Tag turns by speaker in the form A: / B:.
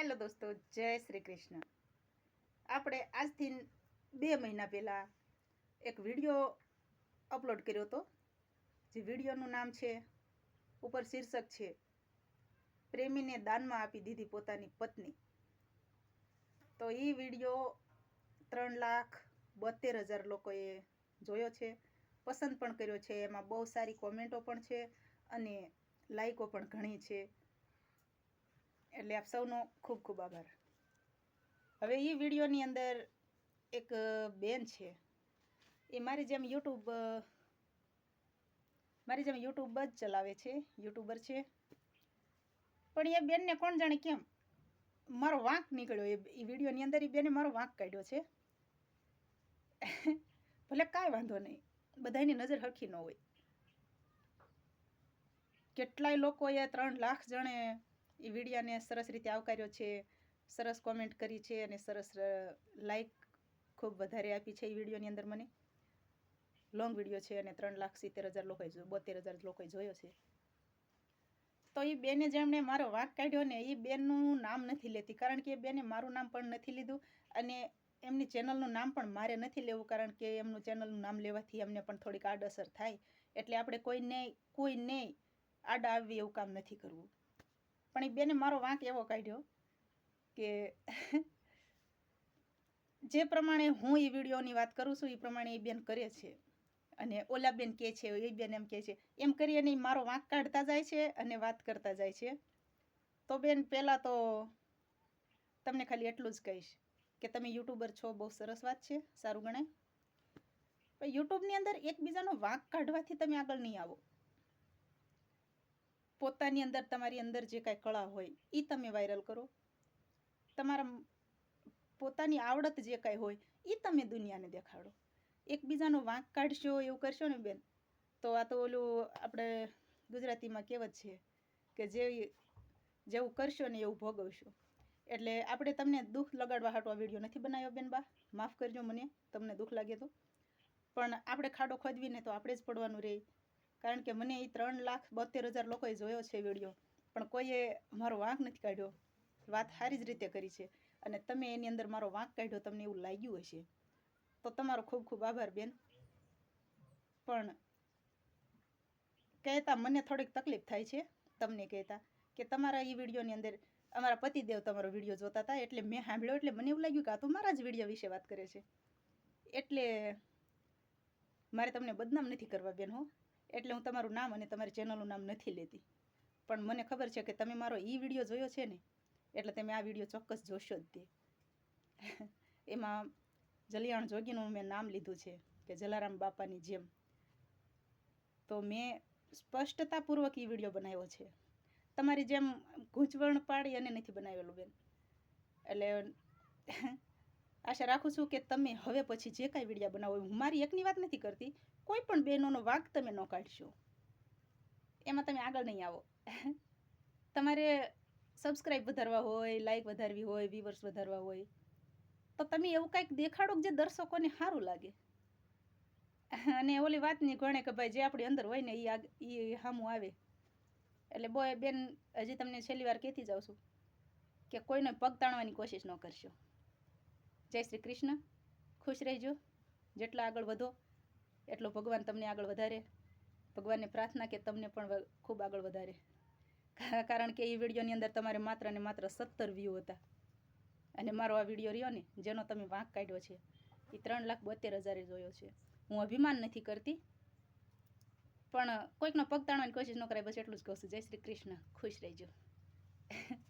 A: હાલો દોસ્તો, જય શ્રી કૃષ્ણ. આપણે આજથી બે મહિના પહેલાં એક વીડિયો અપલોડ કર્યો હતો, જે વિડીયોનું નામ છે, ઉપર શીર્ષક છે, પ્રેમીને દાનમાં આપી દીધી પોતાની પત્ની. તો એ વીડિયો ત્રણ લાખ બોતેર હજાર લોકોએ જોયો છે, પસંદ પણ કર્યો છે, એમાં બહુ સારી કોમેન્ટો પણ છે અને લાઈકો પણ ઘણી છે. એટલે આપ સૌનો ખૂબ ખૂબ આભાર. હવે એ વિડીયોની અંદર એક બેન છે. એ મારી જેમ યુટ્યુબ મારી જેમ યુટ્યુબ જ ચલાવે છે, યુટ્યુબર છે. પણ એ બેનને કોણ જાણે કેમ મારો વાંક નીકળ્યો એ વિડીયોની અંદર. એ બેને મારો વાંક કાઢ્યો છે. ભલે કાંઈ વાંધો નહીં બધાની નજર હરખી ન હોય. કેટલાય લોકોએ ત્રણ લાખ જણે એ વિડીયાને સરસ રીતે આવકાર્યો છે, સરસ કોમેન્ટ કરી છે અને સરસ લાઈક ખૂબ વધારે આપી છે એ વિડીયોની અંદર મને. લોંગ વીડિયો છે અને ત્રણ લાખ સિત્તેર હજાર લોકોએ બોતેર હજાર લોકોએ જોયો છે. તો એ બેને જેમણે મારો વાંક કાઢ્યો ને એ બેનનું નામ નથી લેતી, કારણ કે એ બેને મારું નામ પણ નથી લીધું અને એમની ચેનલનું નામ પણ મારે નથી લેવું, કારણ કે એમનું ચેનલનું નામ લેવાથી એમને પણ થોડીક આડઅસર થાય. એટલે આપણે કોઈને કોઈને આડા આવવી એવું કામ નથી કરવું. પણ એ બેને મારો વાંક એવો કાઢ્યો કે જે પ્રમાણે હું એ વિડીયોની વાત કરું છું એ પ્રમાણે એ બેન કરે છે. અને ઓલા બેન કહે છે એ બેન એમ કહે છે. એમ કરી અને મારો વાંક કાઢતા જાય છે અને વાત કરતા જાય છે. તો બેન પહેલાં તો તમને ખાલી એટલું જ કહીશ કે તમે યુટ્યુબર છો, બહુ સરસ વાત છે, સારું ગણાય. યુટ્યુબની અંદર એકબીજાનો વાંક કાઢવાથી તમે આગળ નહીં આવો. પોતાની અંદર તમારી અંદર જે કાંઈ કળા હોય એ તમે વાયરલ કરો. તમારા પોતાની આવડત જે કાંઈ હોય એ તમે દુનિયાને દેખાડો. એકબીજાનો વાંક કાઢશો, એવું કરશો ને બેન, તો આ તો ઓલું આપણે ગુજરાતીમાં કહેવત છે કે જે જેવું કરશો ને એવું ભોગવશો. એટલે આપણે તમને દુઃખ લગાડવા હાટો આ વીડિયો નથી બનાવ્યો બેન બા, માફ કરજો મને, તમને દુઃખ લાગે તો. પણ આપણે ખાડો ખોદવીને તો આપણે જ પડવાનું રહે કારણ કે મને એ ત્રણ લાખ બોતેર હજાર લોકોએ જોયો છે વીડિયો. પણ કોઈએ મારો વાંક નથી કાઢ્યો. વાત સારી જ રીતે કરી છે. અને તમે એની અંદર મારો વાંક કાઢ્યો, તમને એવું લાગ્યું હશે. તો તમારો ખૂબ ખૂબ આભાર બેન. પણ કહેતા મને થોડીક તકલીફ થાય છે, તમને કહેતા, કે તમારા એ વિડીયોની અંદર અમારા પતિદેવ તમારો વીડિયો જોતા હતા એટલે મેં સાંભળ્યો એટલે મને એવું લાગ્યું કે આ તો મારા જ વીડિયો વિશે વાત કરે છે. એટલે મારે તમને બદનામ નથી કરવા બેન હો. એટલે હું તમારું નામ અને તમારી ચેનલનું નામ નથી લેતી. પણ મને ખબર છે કે તમે મારો એ વીડિયો જોયો છે ને, એટલે તમે આ વીડિયો ચોક્કસ જોશો જ તે. એમાં જલિયાણ જોગીનું મેં નામ લીધું છે કે જલારામ બાપાની જેમ. તો મેં સ્પષ્ટતાપૂર્વક એ વીડિયો બનાવ્યો છે. તમારી જેમ ગૂંચવણ પાડી અને નથી બનાવેલું બેન. એટલે આશા રાખું છું કે તમે હવે પછી જે કાંઈ વિડીયા બનાવો હું મારી એકની વાત નથી કરતી, કોઈ પણ બહેનોનો વાક તમે ન કાઢશો. એમાં તમે આગળ નહીં આવો. તમારે સબસ્ક્રાઈબ વધારવા હોય લાઈક વધારવી હોય વ્યુઅર્સ વધારવા હોય, તો તમે એવું કાંઈક દેખાડો જે દર્શકોને સારું લાગે. અને ઓલી વાતની ગણે કે ભાઈ જે આપણી અંદર હોય ને એ એ સામું આવે. એટલે બોય બેન, હજી તમને છેલ્લી વાર કહેતી જાઉં છું કે કોઈને પગ તાણવાની કોશિશ ન કરશો. જય શ્રી કૃષ્ણ. ખુશ રહેજો. જેટલા આગળ વધો, એટલો ભગવાન તમને આગળ વધારે. ભગવાનને પ્રાર્થના કે તમને પણ ખૂબ આગળ વધારે. કારણ કે એ વિડીયોની અંદર તમારે માત્ર ને માત્ર સત્તર વ્યૂ હતા. અને મારો આ વીડિયો રહ્યો ને, જેનો તમે વાંક કાઢ્યો છે, એ ત્રણ લાખ બોતેર હજારે જોયો છે. હું અભિમાન નથી કરતી, પણ કોઈકનો પગ તાણવાની કોશિશ ન કરાય, બસ એટલું જ કહું છું. જય શ્રી કૃષ્ણ. ખુશ રહેજો.